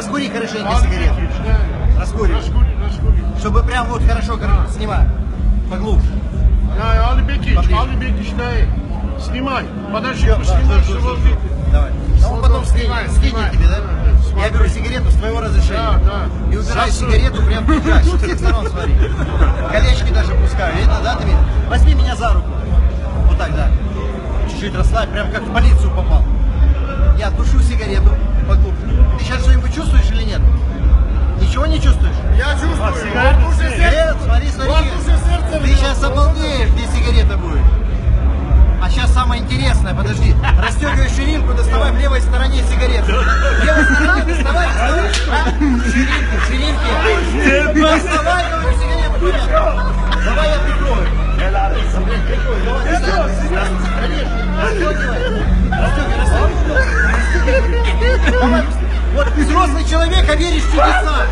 Раскури хорошенько сигарету. Раскури. Чтобы прям вот хорошо снимай. Поглубже. Поближе. Ali Bekir işte. Снимай. Подожди, да, снимай, жду, что жду, вот жду. Давай. А он потом скинет, Снимай, скинет тебе, да? Я беру сигарету с твоего разрешения. Да, да. И убираю Засунь. сигарету прям прижать, со всех сторон смотри. Колечки даже пускаю, видно, да, ты видишь? Возьми меня за руку. Вот так, да. Чуть-чуть расслабь, прям как в полицию не чувствуешь? Я чувствую. уже сердце. Нет, смотри, смотри. Вот уже сердце Ты сейчас обалдеешь, где сигарета будет. А сейчас самое интересное, подожди. Расстегивай ширинку, доставай в левой стороне сигарету. Левой стороне доставай, доставай. А? Ширинки, ширинки. Доставай, говорю, сигарету. понятно. Давай я прикрою. Давай. Конечно. Расстегивай. Расстегивай, расстегивай. Вот взрослый человек, а веришь в чудеса.